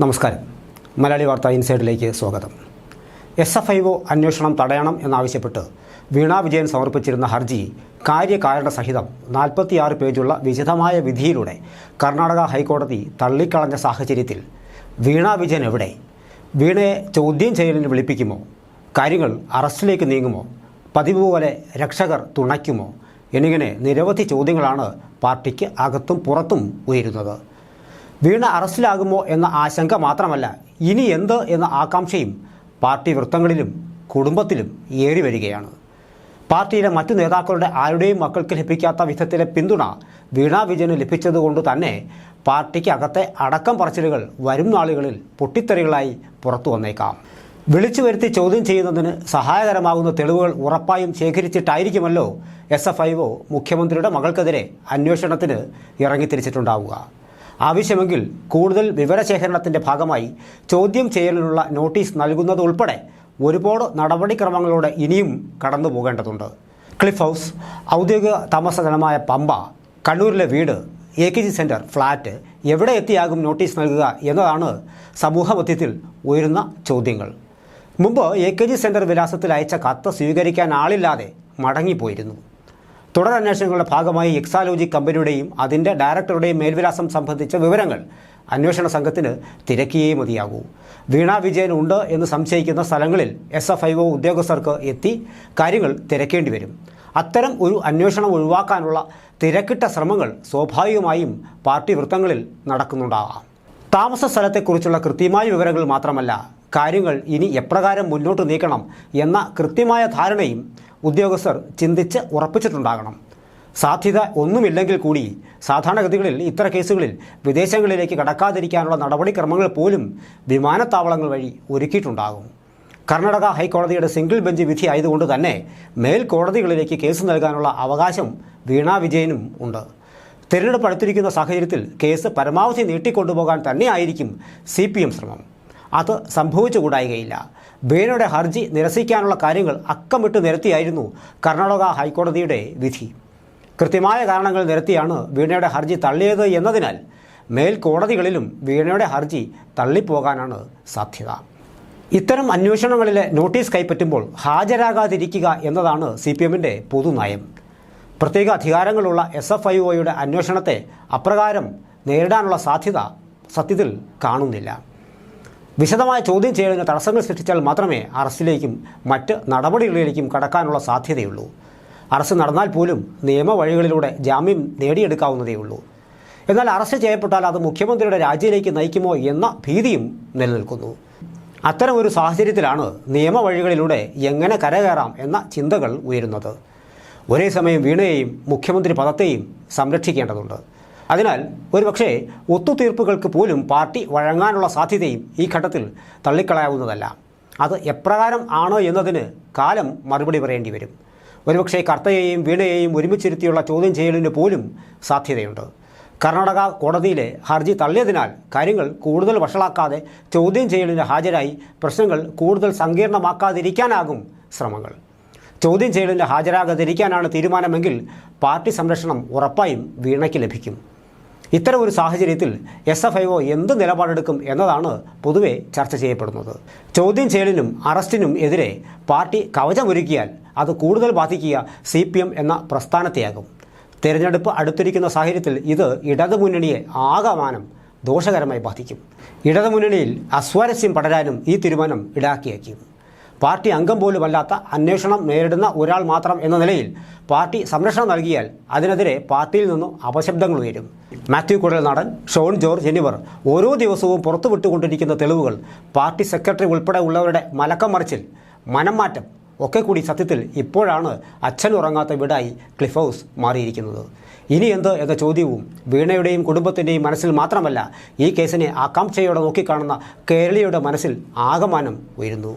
നമസ്കാരം. മലയാളി വാർത്ത ഇൻസൈഡിലേക്ക് സ്വാഗതം. എസ് എഫ് ഐ ഒ അന്വേഷണം തടയണം എന്നാവശ്യപ്പെട്ട് വീണാ വിജയൻ സമർപ്പിച്ചിരുന്ന ഹർജി കാര്യകാരണ സഹിതം നാൽപ്പത്തിയാറ് പേജുള്ള വിശദമായ വിധിയിലൂടെ കർണാടക ഹൈക്കോടതി തള്ളിക്കളഞ്ഞ സാഹചര്യത്തിൽ വീണാ വിജയൻ എവിടെ? വീണയെ ചോദ്യം ചെയ്യലിന് വിളിപ്പിക്കുമോ? കാര്യങ്ങൾ അറസ്റ്റിലേക്ക് നീങ്ങുമോ? പതിവ് പോലെ രക്ഷകർ തുണയ്ക്കുമോ? എന്നിങ്ങനെ നിരവധി ചോദ്യങ്ങളാണ് പാർട്ടിക്ക് അകത്തും പുറത്തും ഉയരുന്നത്. വീണ അറസ്റ്റിലാകുമോ എന്ന ആശങ്ക മാത്രമല്ല ഇനി എന്ത് എന്ന ആകാംക്ഷയും പാർട്ടി വൃത്തങ്ങളിലും കുടുംബത്തിലും ഏറി വരികയാണ്. പാർട്ടിയിലെ മറ്റു നേതാക്കളുടെ ആരുടെയും മക്കൾക്ക് ലഭിക്കാത്ത വിധത്തിലെ പിന്തുണ വീണ വിജയന് ലഭിച്ചതുകൊണ്ട് തന്നെ പാർട്ടിക്ക് അകത്തെ അടക്കം പറച്ചിലുകൾ വരും നാളുകളിൽ പൊട്ടിത്തെറികളായി പുറത്തു വന്നേക്കാം. വിളിച്ചു വരുത്തി ചോദ്യം ചെയ്യുന്നതിന് സഹായകരമാകുന്ന തെളിവുകൾ ഉറപ്പായും ശേഖരിച്ചിട്ടായിരിക്കുമല്ലോ എസ് എഫ് ഐ ഒ മുഖ്യമന്ത്രിയുടെ മകൾക്കെതിരെ അന്വേഷണത്തിന് ഇറങ്ങിത്തിരിച്ചിട്ടുണ്ടാവുക. ആവശ്യമെങ്കിൽ കൂടുതൽ വിവരശേഖരണത്തിന്റെ ഭാഗമായി ചോദ്യം ചെയ്യലിനുള്ള നോട്ടീസ് നൽകുന്നതുൾപ്പെടെ ഒരുപാട് നടപടിക്രമങ്ങളോടെ ഇനിയും കടന്നു പോകേണ്ടതുണ്ട് ക്ലിഫ് ഹൗസ് ഔദ്യോഗിക താമസസ്ഥലമായ പമ്പ കണ്ണൂരിലെ വീട് A K G centre flat എവിടെ എത്തിയാകും നോട്ടീസ് നൽകുക എന്നതാണ് സമൂഹമധ്യത്തിൽ ഉയരുന്ന ചോദ്യങ്ങൾ. മുമ്പ് എ കെ ജി സെന്റർ വിലാസത്തിൽ അയച്ച കത്ത് സ്വീകരിക്കാൻ ആളില്ലാതെ മടങ്ങിപ്പോയിരുന്നു. തുടരന്വേഷണങ്ങളുടെ ഭാഗമായി എക്സാലോജി കമ്പനിയുടെയും അതിന്റെ ഡയറക്ടറുടെയും മേൽവിലാസം സംബന്ധിച്ച വിവരങ്ങൾ അന്വേഷണ സംഘത്തിന് തിരക്കിയേ മതിയാകൂ. വീണ വിജയൻ ഉണ്ട് എന്ന് സംശയിക്കുന്ന സ്ഥലങ്ങളിൽ എസ് എഫ് ഐ ഒ ഉദ്യോഗസ്ഥർക്ക് എത്തി കാര്യങ്ങൾ തിരക്കേണ്ടി വരും. അത്തരം ഒരു അന്വേഷണം ഒഴിവാക്കാനുള്ള തിരക്കിട്ട ശ്രമങ്ങൾ സ്വാഭാവികമായും പാർട്ടി വൃത്തങ്ങളിൽ നടക്കുന്നുണ്ടാകാം. താമസ സ്ഥലത്തെക്കുറിച്ചുള്ള കൃത്യമായ വിവരങ്ങൾ മാത്രമല്ല കാര്യങ്ങൾ ഇനി എപ്രകാരം മുന്നോട്ട് നീക്കണം എന്ന കൃത്യമായ ധാരണയും ഉദ്യോഗസ്ഥർ ചിന്തിച്ച് ഉറപ്പിച്ചിട്ടുണ്ടാകണം. സാധ്യത ഒന്നുമില്ലെങ്കിൽ കൂടി സാധാരണഗതികളിൽ ഇത്തരം കേസുകളിൽ വിദേശങ്ങളിലേക്ക് കടക്കാതിരിക്കാനുള്ള നടപടിക്രമങ്ങൾ പോലും വിമാനത്താവളങ്ങൾ വഴി ഒരുക്കിയിട്ടുണ്ടാകും. കർണാടക ഹൈക്കോടതിയുടെ സിംഗിൾ ബെഞ്ച് വിധി ആയതുകൊണ്ട് തന്നെ മേൽക്കോടതികളിലേക്ക് കേസ് നൽകാനുള്ള അവകാശം വീണാ വിജയനും ഉണ്ട്. തിരഞ്ഞെടുപ്പ് അടുത്തിരിക്കുന്ന സാഹചര്യത്തിൽ കേസ് പരമാവധി നീട്ടിക്കൊണ്ടുപോകാൻ തന്നെയായിരിക്കും സി പി എം ശ്രമം. അത് സംഭവിച്ചുകൂടായികയില്ല. ബേനയുടെ ഹർജി നിരസിക്കാനുള്ള കാര്യങ്ങൾ അക്കമിട്ട് നിരത്തിയായിരുന്നു കർണാടക ഹൈക്കോടതിയുടെ വിധി. കൃത്യമായ കാരണങ്ങൾ നിരത്തിയാണ് വീണയുടെ ഹർജി തള്ളിയത് എന്നതിനാൽ മേൽക്കോടതികളിലും വീണയുടെ ഹർജി തള്ളിപ്പോകാനാണ് സാധ്യത. ഇത്തരം അന്വേഷണങ്ങളിലെ നോട്ടീസ് കൈപ്പറ്റുമ്പോൾ ഹാജരാകാതിരിക്കുക എന്നതാണ് സി പി എമ്മിന്റെ പൊതുനയം. പ്രത്യേക അധികാരങ്ങളുള്ള എസ് എഫ് ഐ ഒയുടെ അന്വേഷണത്തെ അപ്രകാരം നേരിടാനുള്ള സാധ്യത സത്യത്തിൽ കാണുന്നില്ല. വിശദമായ ചോദ്യം ചെയ്യലിന് തടസ്സങ്ങൾ സൃഷ്ടിച്ചാൽ മാത്രമേ അറസ്റ്റിലേക്കും മറ്റ് നടപടികളിലേക്കും കടക്കാനുള്ള സാധ്യതയുള്ളൂ. അറസ്റ്റ് നടന്നാൽ പോലും നിയമവഴികളിലൂടെ ജാമ്യം നേടിയെടുക്കാവുന്നതേയുള്ളൂ എന്നാൽ അറസ്റ്റ് ചെയ്യപ്പെട്ടാൽ അത് മുഖ്യമന്ത്രിയുടെ രാജിയിലേക്ക് നയിക്കുമോ എന്ന ഭീതിയും നിലനിൽക്കുന്നു. അത്തരം ഒരു സാഹചര്യത്തിലാണ് നിയമവഴികളിലൂടെ എങ്ങനെ കരകയറാം എന്ന ചിന്തകൾ ഉയരുന്നത്. ഒരേ സമയം വീണയെയും മുഖ്യമന്ത്രി പദത്തെയും സംരക്ഷിക്കേണ്ടതുണ്ട്. അതിനാൽ ഒരുപക്ഷെ ഒത്തുതീർപ്പുകൾക്ക് പോലും പാർട്ടി വഴങ്ങാനുള്ള സാധ്യതയും ഈ ഘട്ടത്തിൽ തള്ളിക്കളയാവുന്നതല്ല. അത് എപ്രകാരം ആണ് എന്നതിന് കാലം മറുപടി പറയേണ്ടി വരും. ഒരുപക്ഷെ കർത്തയെയും വീണയെയും ഒരുമിച്ചിരുത്തിയുള്ള ചോദ്യം ചെയ്യലിന് പോലും സാധ്യതയുണ്ട്. കർണാടക കോടതിയിലെ ഹർജി തള്ളിയതിനാൽ കാര്യങ്ങൾ കൂടുതൽ വഷളാക്കാതെ ചോദ്യം ചെയ്യലിന് ഹാജരായി പ്രശ്നങ്ങൾ കൂടുതൽ സങ്കീർണമാക്കാതിരിക്കാനാകും ശ്രമങ്ങൾ. ചോദ്യം ചെയ്യലിന് ഹാജരാകാതിരിക്കാനാണ് തീരുമാനമെങ്കിൽ പാർട്ടി സംരക്ഷണം ഉറപ്പായും വീണയ്ക്ക് ലഭിക്കും. ഇത്തരം ഒരു സാഹചര്യത്തിൽ എസ് എഫ് ഐ ഒ എന്ത് നിലപാടെടുക്കും എന്നതാണ് പൊതുവെ ചർച്ച ചെയ്യപ്പെടുന്നത്. ചോദ്യം ചെയ്യലിനും അറസ്റ്റിനും എതിരെ പാർട്ടി കവചമൊരുക്കിയാൽ അത് കൂടുതൽ ബാധിക്കുക സി എന്ന പ്രസ്ഥാനത്തെയാകും. തിരഞ്ഞെടുപ്പ് അടുത്തിരിക്കുന്ന സാഹചര്യത്തിൽ ഇത് ഇടതുമുന്നണിയെ ആകമാനം ദോഷകരമായി ബാധിക്കും. ഇടതുമുന്നണിയിൽ അസ്വാരസ്യം പടരാനും ഈ തീരുമാനം ഇടാക്കിയേക്കും പാർട്ടി അംഗം പോലും പോലുമല്ലാത്ത അന്വേഷണം നേരിടുന്ന ഒരാൾ മാത്രം എന്ന നിലയിൽ പാർട്ടി സംരക്ഷണം നൽകിയാൽ അതിനെതിരെ പാർട്ടിയിൽ നിന്നും അപശബ്ദങ്ങൾ ഉയരും. മാത്യു കുഴൽ നടൻ ഷോൺ ജോർജ് എന്നിവർ ഓരോ ദിവസവും പുറത്തുവിട്ടുകൊണ്ടിരിക്കുന്ന തെളിവുകൾ പാർട്ടി സെക്രട്ടറി ഉൾപ്പെടെ ഉള്ളവരുടെ മലക്കം മറിച്ചിൽ മനം മാറ്റം ഒക്കെ കൂടി സത്യത്തിൽ ഇപ്പോഴാണ് അച്ഛൻ ഉറങ്ങാത്ത വീടായി ക്ലിഫ് ഹൗസ് മാറിയിരിക്കുന്നത്. ഇനി എന്ത് എന്ന ചോദ്യവും വീണയുടെയും കുടുംബത്തിന്റെയും മനസ്സിൽ മാത്രമല്ല ഈ കേസിനെ ആകാംക്ഷയോടെ നോക്കിക്കാണുന്ന കേരളീയയുടെ മനസ്സിൽ ആകമാനം ഉയരുന്നു.